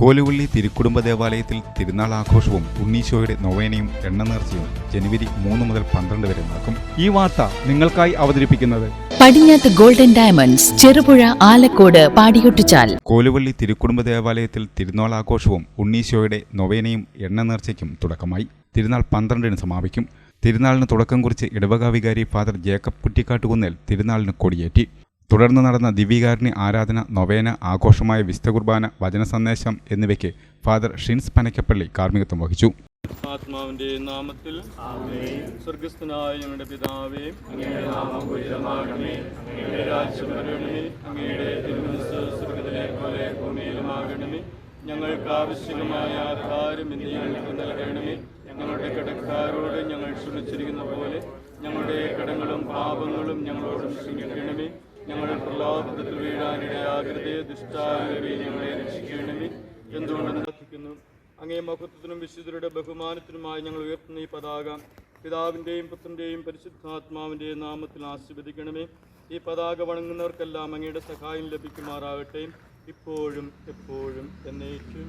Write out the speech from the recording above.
കോലുവള്ളി തിരുക്കുടുംബ ദേവാലയത്തിൽ തിരുനാൾ ആഘോഷവും ഉണ്ണീശോയുടെ നൊവേനയും എണ്ണ നേർച്ചയും ജനുവരി മൂന്ന് മുതൽ പന്ത്രണ്ട് വരെ നടക്കും. ഈ വാർത്ത നിങ്ങൾക്കായി അവതരിപ്പിക്കുന്നത് പടിഞ്ഞാത്ത് ഗോൾഡൻ ഡയമണ്ട്സ് ചെറുപുഴ ആലക്കോട് പാടിയൊട്ടിച്ചാൽ. കോലുവള്ളി തിരുക്കുടുംബ ദേവാലയത്തിൽ തിരുനാൾ ആഘോഷവും ഉണ്ണീശോയുടെ നൊവേനയും എണ്ണ നേർച്ചയ്ക്കും തുടക്കമായി. തിരുനാൾ പന്ത്രണ്ടിന് സമാപിക്കും. തിരുനാളിന് തുടക്കം കുറിച്ച് ഇടവക വികാരി ഫാദർ ജേക്കബ് കുറ്റിക്കാട്ടുകുന്നേൽ തിരുനാളിന് കൊടിയേറ്റി. തുടർന്ന് നടന്ന ദിവ്യകാരുണ്യ ആരാധന നൊവേന ആഘോഷമായ വിശുദ്ധ കുർബാന വചന സന്ദേശം എന്നിവയ്ക്ക് ഫാദർ ഷിൻസ് പനക്കപ്പള്ളി കാർമ്മികത്വം വഹിച്ചു. ആത്മാവിന്റെ നാമത്തിൽ സ്വർഗസ്ഥനായ ഞങ്ങളുടെ പിതാവേ ഞങ്ങൾക്ക് ആവശ്യമായ ആഹാരം ഇന്ന് ഞങ്ങൾക്ക് നൽകണമേ. ഞങ്ങളുടെ കടക്കാരോട് ഞങ്ങൾ ക്ഷമിച്ചിരിക്കുന്ന പോലെ ഞങ്ങളുടെ കടങ്ങളും പാപങ്ങളും ഞങ്ങളോട് ക്ഷമിക്കണമേ. ഞങ്ങൾ പ്രലോഭനത്തിൽ വീഴാനിടയാകരുതേ ദുഷ്ടാരവേ ഞങ്ങളെ രക്ഷിക്കണമേ. എന്തുകൊണ്ടെന്ന് പ്രാർത്ഥിക്കുന്നു അങ്ങേ മഹത്വത്തിനും വിശുദ്ധരുടെ ബഹുമാനത്തിനുമായി ഞങ്ങൾ ഉയർത്തുന്ന ഈ പതാക പിതാവിന്റെയും പുത്രന്റെയും പരിശുദ്ധാത്മാവിന്റെയും നാമത്തിൽ ആസ്വദിക്കണമേ ഈ പതാക വണങ്ങുന്നവർക്കെല്ലാം അങ്ങയുടെ സഹായം ലഭിക്കുമാറാകട്ടെ. ഇപ്പോഴും എപ്പോഴും എന്നേക്കും.